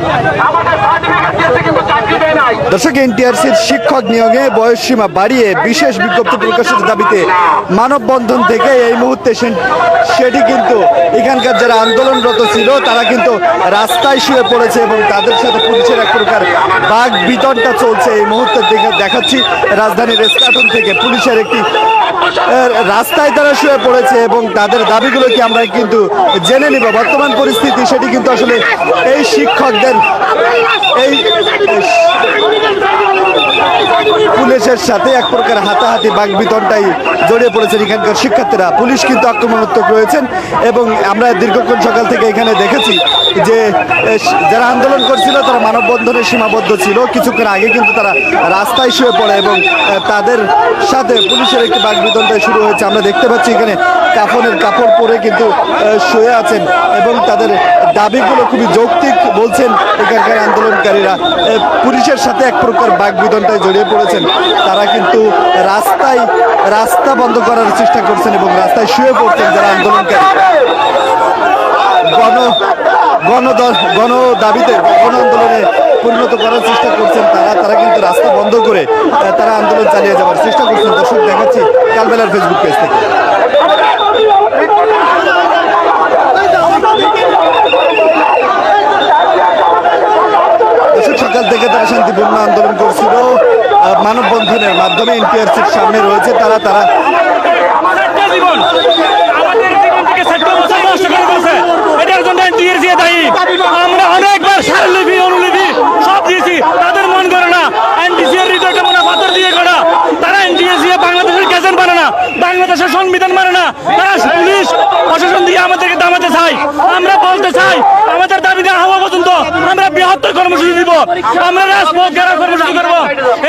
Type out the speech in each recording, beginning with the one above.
你买的啥吗 দর্শক, এনটিআরসির শিক্ষক নিয়োগে বয়সসীমা বাড়িয়ে বিশেষ বিজ্ঞপ্তি প্রকাশের দাবিতে মানববন্ধন থেকে এই মুহূর্তে সেটি কিন্তু এখানকার যারা আন্দোলনরত ছিল, তারা কিন্তু রাস্তায় শুয়ে পড়েছে এবং তাদের সাথে পুলিশের এক প্রকার বাঘ বিতনটা চলছে। এই মুহূর্তে দেখে দেখাচ্ছি রাজধানীর স্টাটন থেকে পুলিশের একটি রাস্তায় তারা শুয়ে পড়েছে এবং তাদের দাবিগুলো কি আমরা কিন্তু জেনে নিব। বর্তমান পরিস্থিতি, সেটি কিন্তু আসলে এই শিক্ষকদের এই পুলিশের সাথে এক প্রকার হাতাহাতি বাগবিতনটাই জড়িয়ে পড়েছেন এখানকার শিক্ষার্থীরা। পুলিশ কিন্তু আক্রমণাত্মক রয়েছেন এবং আমরা দীর্ঘক্ষণ সকাল থেকে এখানে দেখেছি যে যারা আন্দোলন করছিল তারা মানববন্ধনে সীমাবদ্ধ ছিল। কিছুক্ষণ আগে কিন্তু তারা রাস্তায় শুয়ে পড়ে এবং তাদের সাথে পুলিশের একটি বাগবিতনটাই শুরু হয়েছে। আমরা দেখতে পাচ্ছি এখানে কাফনের কাপড় পরে কিন্তু শুয়ে আছেন এবং তাদের দাবিগুলো খুবই যৌক্তিক বলছেন এখানকার আন্দোলনকারীরা। পুলিশের সাথে এক প্রকার বাগবিতনটায় জড়িয়ে পড়েছেন। তারা কিন্তু রাস্তায়, রাস্তা বন্ধ করার চেষ্টা করছেন এবং রাস্তায় শুয়ে পড়ছেন যারা আন্দোলনকারী। গণ গণ গণ দাবিতে গণ আন্দোলনে পরিণত করার চেষ্টা করছেন তারা। তারা কিন্তু রাস্তা বন্ধ করে তারা আন্দোলন চালিয়ে যাওয়ার চেষ্টা করছেন। দর্শক, দেখাচ্ছি কালবেলার ফেসবুক পেজ থেকে। সকাল থেকে তারা শান্তিপূর্ণ আন্দোলন করছিল। মানববন্ধনের মাধ্যমে এনটিআরসির সামনে রয়েছে তারা তারা আমরা সব দিয়েছি তাদের মন না মনে দিয়ে তারা বাংলাদেশের না বাংলাদেশের সংবিধান মানে না তারা পুলিশ প্রশাসন দিয়ে আমাদেরকে দামাতে চাই আমরা বলতে চাই আমাদের দাবি দেওয়া হওয়া পর্যন্ত আমরা বৃহত্তর কর্মসূচি দিব। আমরা রাজপথ ঘেরা কর্মসূচি করব।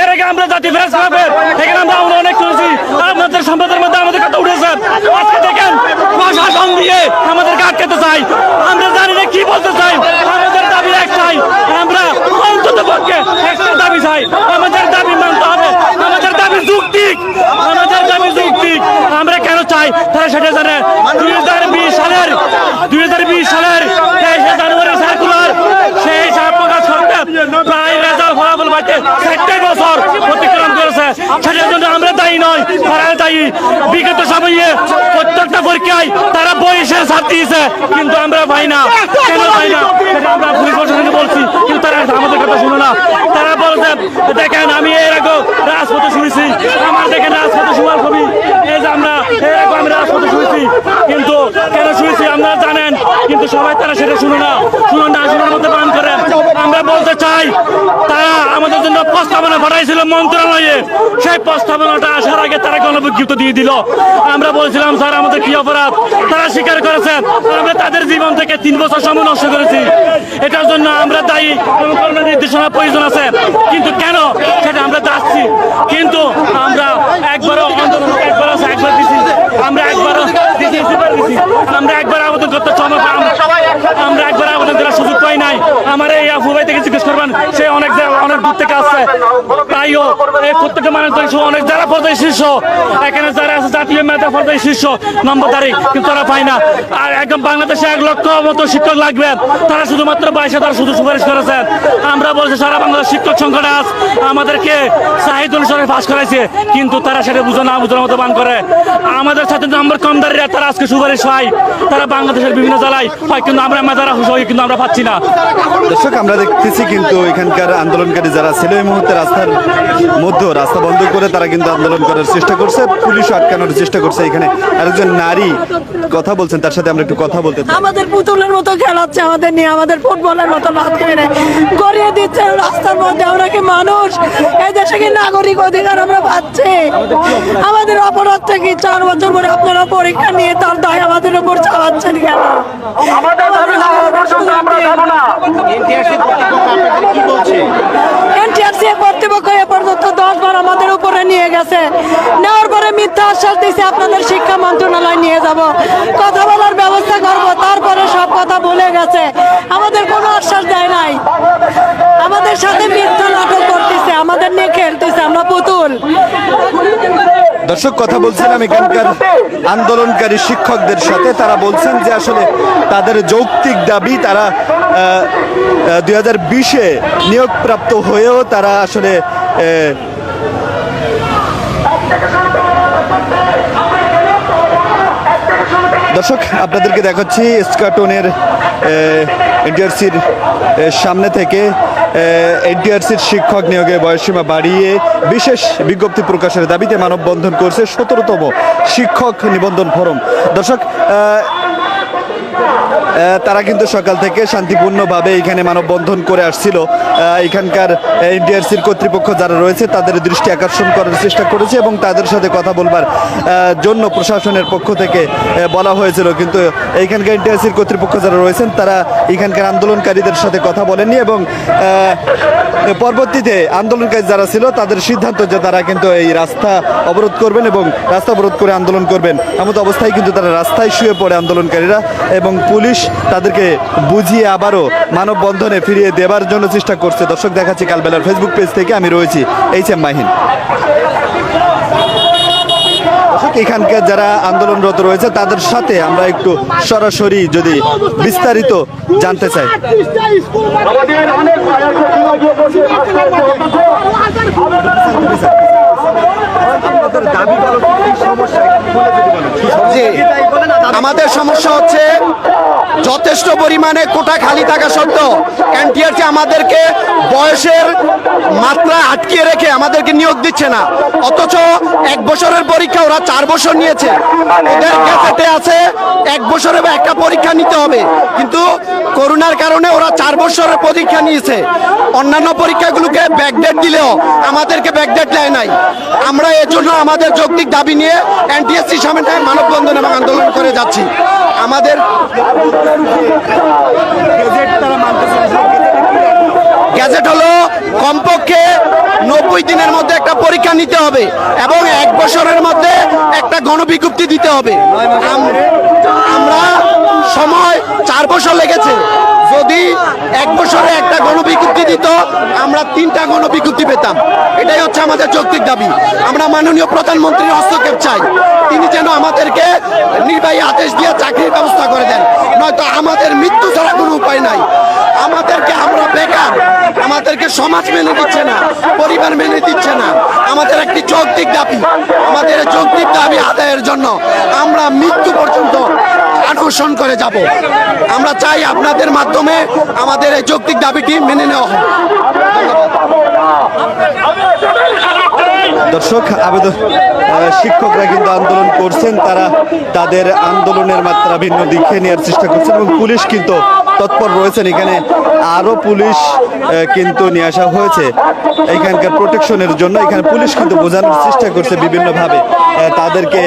এর আগে আমরা জাতি ফেরাস ক্লাবের এখানে আমরা আমরা অনেক করেছি। আপনাদের সম্পদের মধ্যে আমাদের কথা উঠেছে। আজকে দেখেন প্রশাসন দিয়ে আমাদেরকে আটকাতে চাই। আমরা জানি না কি বলতে চাই। আমাদের দাবি একটাই আমরা অন্তত পক্ষে একটা দাবি চাই। আমাদের দাবি মানতে হবে। আমাদের দাবি যুক্তিক আমাদের দাবি যুক্তিক আমরা কেন চাই? তারা সেটা জানে দুই হাজার বিশ সালের দুই হাজার বিশ সালের তেইশে জানুয়ারি সার্কুলার সেই হিসাব প্রকাশ করতে প্রায় রেজাল্ট চারটে বছর অতিক্রম করেছে। সেটার জন্য আমরা দায়ী নয়, তারা দায়ী। বিগত সময়ে প্রত্যেকটা পরীক্ষায় তারা দিয়েছে, কিন্তু আমরা পাই না। কেন না? আমরা পুলিশ বলছি, কিন্তু তারা আমাদের কথা শুনে না। তারা বলছে, দেখেন, আমি এর আগে রাজপথে শুনেছি। আমার দেখেন, রাজপথে শোনার ছবি। এই যে আমরা, এর আগে আমি রাজপথে শুনেছি। কিন্তু কেন শুনেছি? আপনারা জানেন, কিন্তু সবাই তারা সেটা শুনে না। শুনে না শোনার মধ্যে পান আমরা বলতে চাই তারা আমাদের জন্য প্রস্তাবনা পাঠাইছিল মন্ত্রণালয়ে। সেই প্রস্তাবনাটা আসার আগে তারা গণবিজ্ঞপ্তি দিয়ে দিল। আমরা বলছিলাম, স্যার, আমাদের কি অপরাধ? তারা স্বীকার করেছেন। আমরা তাদের জীবন থেকে তিন বছর সময় নষ্ট করেছি। এটার জন্য আমরা দায়ী কোনো নির্দেশনা প্রয়োজন আছে। কিন্তু কেন? সেটা আমরা যাচ্ছি কিন্তু আমরা একবারও একবার আছে, একবার দিছি। আমরা একবারও দিছি আমরা একবার আবেদন করতে আমরা একবার সুযোগ পাই নাই। আমার এই আবু ভাই থেকে জিজ্ঞেস করবেন, সে অনেক অনেক দূর থেকে আসছে। তাইও দেখছ অনেক যারা পর্যায়ে শীর্ষ। এখানে যারা আছে, জাতীয় মেধা পর্যায়ে শীর্ষ। নম্বরদারি কিন্তু তারা পায় না। আর একদম বাংলাদেশে এক লক্ষ মতো শিক্ষক তারা শুধুমাত্র শুধু সুপারিশ করেছেন আমরা বলছি সারা বাংলাদেশ শিক্ষক আজ আমাদেরকে পাস করাইছে। কিন্তু তারা সেটা বুঝো না মতো বান করে। আমাদের সাথে নম্বর কমদারিরা তারা আজকে সুপারিশ হয়। তারা বাংলাদেশের বিভিন্ন জেলায় হয়, কিন্তু আমরা মেধারা হই কিন্তু আমরা পাচ্ছি না। দর্শক, আমরা দেখতেছি কিন্তু এখানকার আন্দোলনকারী যারা ছিল এই মুহূর্তে রাস্তার মধ্যে, রাস্তা বন্ধ করে তারা কিন্তু আন্দোলন করার চেষ্টা করছে। পুলিশ আটকানোর চেষ্টা করছে এখানে। আরেকজন নারী কথা বলছেন তার সাথে আমরা একটু কথা বলতে আমাদের পুতুলের মতো খেলাচ্ছে আমাদের নিয়ে আমাদের ফুটবলের মতো লাভ মেরে গড়িয়ে দিচ্ছে রাস্তার মধ্যে আমরা কি মানুষ? এই দেশে কি নাগরিক অধিকার আমরা পাচ্ছি? আমাদের অপরাধটা কি চার বছর পরে আপনারা পরীক্ষা নিয়ে তার দায় আমাদের উপর চালাচ্ছেন কেন? এনটিআরসি কর্তৃপক্ষ এ পর্যন্ত আমাদের উপরে নিয়ে গেছে। নেওয়ার পরে মিথ্যা আশ্বাস দিছে, আপনাদের শিক্ষা মন্ত্রণালয় নিয়ে যাব। কথা বলার ব্যবস্থা করব, তারপরে সব কথা গেছে। আমাদের কোনো আশ্বাস দেয় নাই। আমাদের সাথে নাটক করতেছে, আমাদের নিয়ে খেলতেছে, আমরা পুতুল। দর্শক, কথা বলছিলাম এখানকার আন্দোলনকারী শিক্ষকদের সাথে। তারা বলছেন যে আসলে তাদের যৌক্তিক দাবি, তারা দুই হাজার বিশে নিয়োগপ্রাপ্ত হয়েও তারা আসলে দর্শক, আপনাদেরকে দেখাচ্ছি স্কাটনের এনটিআরসির সামনে থেকে এনটিআরসির শিক্ষক নিয়োগে বয়সীমা বাড়িয়ে বিশেষ বিজ্ঞপ্তি প্রকাশের দাবিতে মানববন্ধন করছে সতেরোতম শিক্ষক নিবন্ধন ফোরাম। দর্শক তারা কিন্তু সকাল থেকে শান্তিপূর্ণভাবে এখানে মানববন্ধন করে আসছিল। এখানকার এনডিআরসির কর্তৃপক্ষ যারা রয়েছে, তাদের দৃষ্টি আকর্ষণ করার চেষ্টা করেছে এবং তাদের সাথে কথা বলবার জন্য প্রশাসনের পক্ষ থেকে বলা হয়েছিল। কিন্তু এইখানকার এনডিআরসির কর্তৃপক্ষ যারা রয়েছেন, তারা এখানকার আন্দোলনকারীদের সাথে কথা বলেনি এবং পরবর্তীতে আন্দোলনকারী যারা ছিল, তাদের সিদ্ধান্ত যে তারা কিন্তু এই রাস্তা অবরোধ করবেন এবং রাস্তা অবরোধ করে আন্দোলন করবেন। এমন অবস্থায় কিন্তু তারা রাস্তায় শুয়ে পড়ে আন্দোলনকারীরা এবং পুলিশ তাদেরকে বুঝিয়ে আবারও মানববন্ধনে ফিরিয়ে দেবার জন্য চেষ্টা করছে। দর্শক দেখাচ্ছি কালবেলার ফেসবুক পেজ থেকে আমি রয়েছি এইচ এম মাহিন। এখানকার যারা আন্দোলনরত রয়েছে, তাদের সাথে আমরা একটু সরাসরি যদি বিস্তারিত জানতে চাই আমাদের অনেক জি আমাদের সমস্যা হচ্ছে যথেষ্ট পরিমাণে কোটা খালি থাকা সত্ত্বেও এনটিআরসি আমাদেরকে বয়সের মাত্রা আটকিয়ে রেখে আমাদেরকে নিয়োগ দিচ্ছে না। অথচ এক বছরের পরীক্ষা ওরা চার বছর নিয়েছে। ওদের গ্যাজেটে আছে এক বছরে বা একটা পরীক্ষা নিতে হবে। কিন্তু করোনার কারণে ওরা চার বছরের পরীক্ষা নিয়েছে। অন্যান্য পরীক্ষাগুলোকে ব্যাকডেট দিলেও আমাদেরকে ব্যাকডেট দেয় নাই। আমরা এর জন্য আমাদের যৌক্তিক দাবি নিয়ে এনটিএসসি সামনে মানববন্ধন এবং আন্দোলন করে যাচ্ছি। আমাদের গ্যাজেট হলো কমপক্ষে নব্বই দিনের মধ্যে পরীক্ষা নিতে হবে এবং এক বছরের মধ্যে একটা গণবিজ্ঞপ্তি দিতে হবে। আমরা সময় চার বছর লেগেছে। যদি এক বছরে একটা গণবিজ্ঞপ্তি দিত, আমরা তিনটা গণবিজ্ঞপ্তি পেতাম। এটাই হচ্ছে আমাদের যৌক্তিক দাবি। আমরা মাননীয় প্রধানমন্ত্রীর হস্তক্ষেপ চাই। তিনি যেন আমাদেরকে নির্বাহী আদেশ দিয়ে চাকরির ব্যবস্থা করে দেন। নয়তো আমাদের মৃত্যু ছাড়া কোনো উপায় নাই। আমাদেরকে আমরা বেকার আমাদেরকে সমাজ মেনে দিচ্ছে না, পরিবার মেনে দিচ্ছে না। আমাদের একটি যৌক্তিক দাবি, আমাদের যৌক্তিক দাবি আদায়ের জন্য আমরা মৃত্যু পর্যন্ত আকর্ষণ করে যাব। আমরা চাই আপনাদের মাধ্যমে আমাদের এই যৌক্তিক দাবিটি মেনে নেওয়া হোক। দর্শক আবেদন শিক্ষকরা কিন্তু আন্দোলন করছেন, তারা তাদের আন্দোলনের মাত্রা ভিন্ন দিকে নেওয়ার চেষ্টা করছেন এবং পুলিশ কিন্তু তৎপর রয়েছেন। এখানে আরও পুলিশ কিন্তু নিয়ে আসা হয়েছে। এখানকার প্রোটেকশনের জন্য এখানে পুলিশ কিন্তু বোঝানোর চেষ্টা করছে বিভিন্নভাবে। তাদেরকে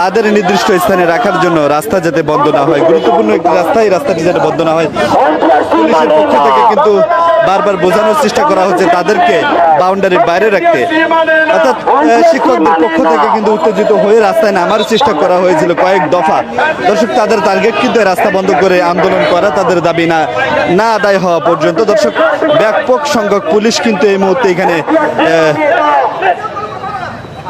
তাদের নির্দিষ্ট স্থানে রাখার জন্য রাস্তা যাতে বন্ধ না হয়। গুরুত্বপূর্ণ একটি রাস্তা, এই রাস্তাটি যাতে বন্ধ না হয়। পুলিশের পক্ষ থেকে কিন্তু বারবার বোঝানোর চেষ্টা করা হচ্ছে তাদেরকে বাউন্ডারির বাইরে রাখতে। অর্থাৎ শিক্ষকদের পক্ষ থেকে কিন্তু উত্তেজিত হয়ে রাস্তায় নামার চেষ্টা করা হয়েছিল কয়েক দফা। দর্শক, তাদের টার্গেট কিন্তু রাস্তা বন্ধ করে আন্দোলন করা তাদের দাবি না না আদায় হওয়া পর্যন্ত। দর্শক, ব্যাপক সংখ্যক পুলিশ কিন্তু এই মুহূর্তে এখানে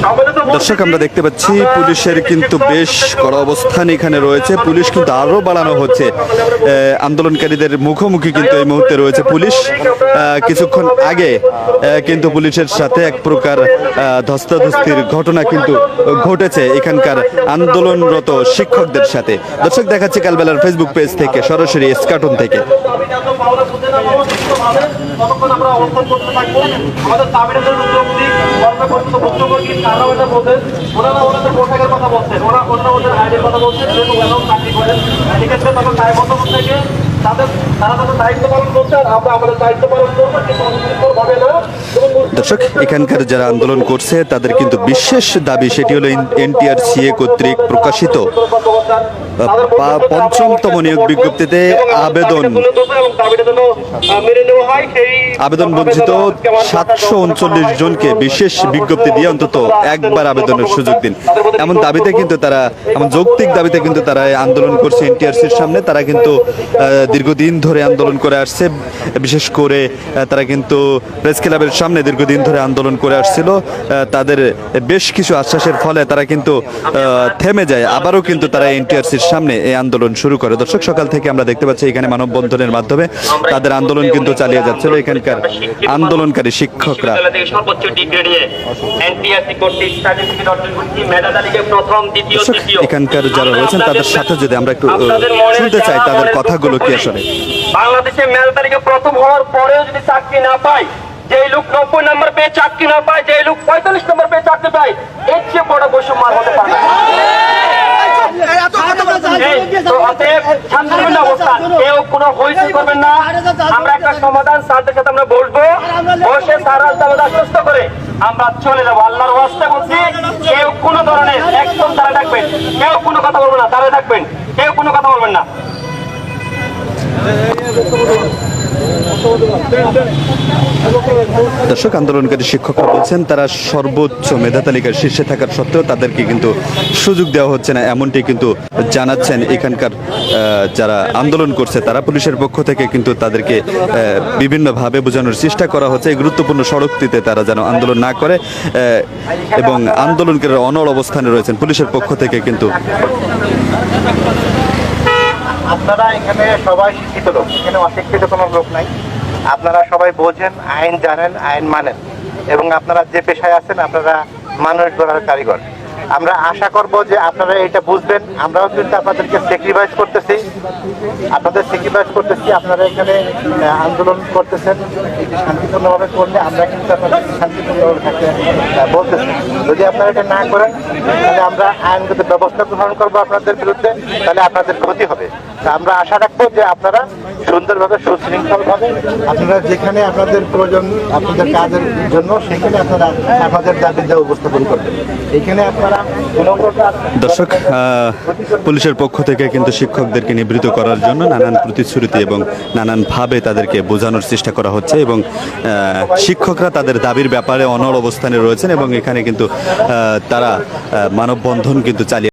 দর্শক, আমরা দেখতে পাচ্ছি, পুলিশের কিন্তু বেশ কড়া অবস্থান এখানে রয়েছে। পুলিশ কিন্তু আরও বাড়ানো হচ্ছে। আন্দোলনকারীদের মুখোমুখি কিন্তু এই মুহূর্তে রয়েছে পুলিশ। কিছুক্ষণ আগে কিন্তু পুলিশের সাথে এক প্রকার ধস্তাধস্তির ঘটনা কিন্তু ঘটেছে এখানকার আন্দোলনরত শিক্ষকদের সাথে। দর্শক, দেখাচ্ছে কালবেলার ফেসবুক পেজ থেকে, সরাসরি স্কাটন থেকে। আমরা অবস্থান করতে থাকব আমাদের যেন উদ্যোগ দিক করতে মুখ্যমন্ত্রী তারা ওটা বলছেন। ওনারা কথা বলছেন। ওরা ওনারা ওদের আইডির কথা বলছেন। যেহেতু ওনারাও চাকরি করেন? আছে তখন দায়বদ্ধ থেকে দর্শক, এখানকার যারা আন্দোলন করছে, তাদের কিন্তু বিশেষ দাবি সেটি হলো এনটিআরসিএ কর্তৃক প্রকাশিত পঞ্চমতম নিয়োগ বিজ্ঞপ্তিতে আবেদন। আবেদন বঞ্চিত সাতশো উনচল্লিশ জনকে বিশেষ বিজ্ঞপ্তি দিয়ে অন্তত একবার আবেদনের সুযোগ দিন। এমন দাবিতে কিন্তু তারা, এমন যৌক্তিক দাবিতে কিন্তু তারা আন্দোলন করছে এনটিআরসির সামনে। তারা কিন্তু দীর্ঘদিন ধরে আন্দোলন করে আসছে। বিশেষ করে তারা কিন্তু প্রেস ক্লাবের সামনে দীর্ঘদিন ধরে আন্দোলন করে আসছিল। তাদের বেশ কিছু আশ্বাসের ফলে তারা কিন্তু থেমে যায়। আবারও কিন্তু তারা এনটিআরসির সামনে এই আন্দোলন শুরু করে। দর্শক, সকাল থেকে আমরা দেখতে পাচ্ছি এখানে মানববন্ধনের মাধ্যমে তাদের আন্দোলন কিন্তু চালিয়ে যাচ্ছিল। এখানকার আন্দোলনকারী শিক্ষকরা। এখানকার যারা রয়েছেন, তাদের সাথে যদি আমরা একটু শুনতে চাই তাদের কথাগুলো কি আসলে বাংলাদেশে মেধা তালিকায় প্রথম হওয়ার পরেও যদি চাকরি না পায় যে লোক নব্বই নম্বর পেয়ে চাকরি না পায় যে লোক পঁয়তাল্লিশ নম্বর পেয়ে চাকরি পায়, এর চেয়ে বড় বৈষম্য আর হতে পারে কেউ কোনো সমাধান করে আমরা চলে যাব। আল্লাহর কেউ কোনো ধরনের কেউ কোনো কথা বলবেন না, তারা ডাকবেন। কেউ কোনো কথা বলবেন না। দর্শক, আন্দোলনকারী শিক্ষকরা বলছেন, তারা সর্বোচ্চ মেধা তালিকার শীর্ষে থাকার সত্ত্বেও তাদেরকে কিন্তু সুযোগ দেওয়া হচ্ছে না। এমনটি কিন্তু জানাচ্ছেন এখানকার যারা আন্দোলন করছে, তারা পুলিশের পক্ষ থেকে কিন্তু তাদেরকে বিভিন্নভাবে বোঝানোর চেষ্টা করা হচ্ছে। এই গুরুত্বপূর্ণ সড়কটিতে তারা যেন আন্দোলন না করে এবং আন্দোলনকারীরা অনড় অবস্থানে রয়েছেন। পুলিশের পক্ষ থেকে কিন্তু আপনারা এখানে সবাই শিক্ষিত লোক, এখানে অশিক্ষিত কোনো লোক নাই। আপনারা সবাই বোঝেন, আইন জানেন, আইন মানেন। এবং আপনারা যে পেশায় আছেন, আপনারা মানুষ গড়ার কারিগর। আমরা আশা করব যে আপনারা এটা বুঝবেন। আমরাও কিন্তু আপনাদেরকে স্যাক্রিফাইস করতেছি। আপনাদের স্যাক্রিফাইস করতেছি। আপনারা এখানে আন্দোলন করতেছেন। এটি শান্তিপূর্ণভাবে করলে আমরা কিন্তু আপনাদের শান্তিপূর্ণভাবে থাকতে বলতেছি। যদি আপনারা এটা না করেন, তাহলে আমরা আইনগত ব্যবস্থা গ্রহণ করব আপনাদের বিরুদ্ধে, তাহলে আপনাদের ক্ষতি হবে। আমরা আশা রাখব যে আপনারা সুন্দরভাবে, সুশৃঙ্খলভাবে আপনারা যেখানে আপনাদের প্রয়োজন, আপনাদের কাজের জন্য, সেখানে আপনারা আপনাদের দাবিটা উপস্থাপন করবেন। এখানে আপনারা দর্শক পুলিশের পক্ষ থেকে কিন্তু শিক্ষকদেরকে নিবৃত করার জন্য নানান প্রতিশ্রুতি এবং নানানভাবে তাদেরকে বোঝানোর চেষ্টা করা হচ্ছে এবং শিক্ষকরা তাদের দাবির ব্যাপারে অনড় অবস্থানে রয়েছেন এবং এখানে কিন্তু তারা মানববন্ধন কিন্তু চালিয়ে